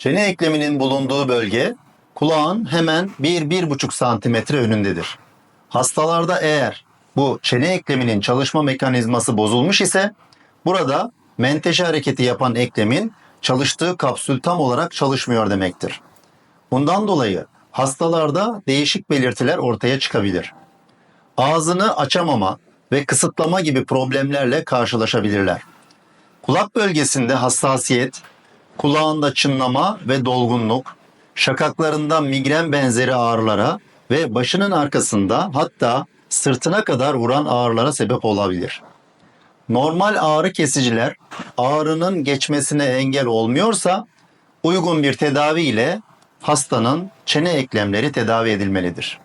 Çene ekleminin bulunduğu bölge kulağın hemen 1-1,5 santimetre önündedir. Hastalarda eğer bu çene ekleminin çalışma mekanizması bozulmuş ise burada menteşe hareketi yapan eklemin çalıştığı kapsül tam olarak çalışmıyor demektir. Bundan dolayı hastalarda değişik belirtiler ortaya çıkabilir. Ağzını açamama ve kısıtlama gibi problemlerle karşılaşabilirler. Kulak bölgesinde hassasiyet, kulağında çınlama ve dolgunluk, şakaklarında migren benzeri ağrılara ve başının arkasında hatta sırtına kadar vuran ağrılara sebep olabilir. Normal ağrı kesiciler ağrının geçmesine engel olmuyorsa uygun bir tedavi ile hastanın çene eklemleri tedavi edilmelidir.